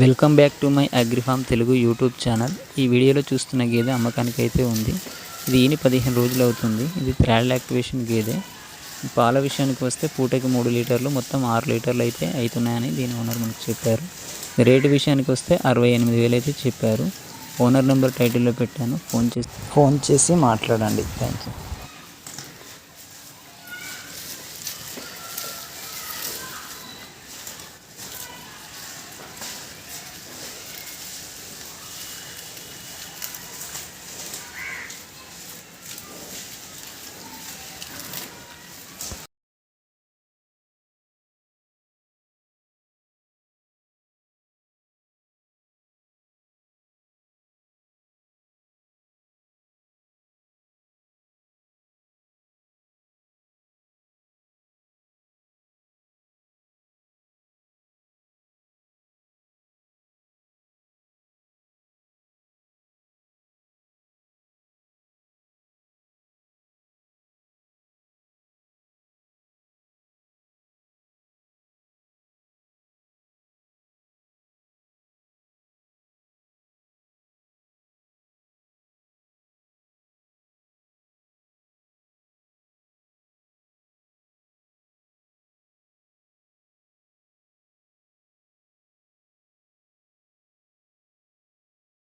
Welcome back to my agrifarm Telugu YouTube channel ఈ వీడియోలో చూస్తున్న గేదె అమ్మకానికి అయితే ఉంది. ఇది ఈని పదిహేను రోజులు అవుతుంది. ఇది థ్రాడ్ యాక్టివేషన్ గేదె. పాల విషయానికి వస్తే పూటకి మూడు లీటర్లు మొత్తం ఆరు లీటర్లు అయితే అవుతున్నాయని దీని ఓనర్ మనకు చెప్పారు. రేటు విషయానికి వస్తే అరవై ఎనిమిది వేలు అయితే చెప్పారు. ఓనర్ నెంబర్ టైటిల్లో పెట్టాను. ఫోన్ చేసి ఫోన్ చేసి మాట్లాడండి. Thank you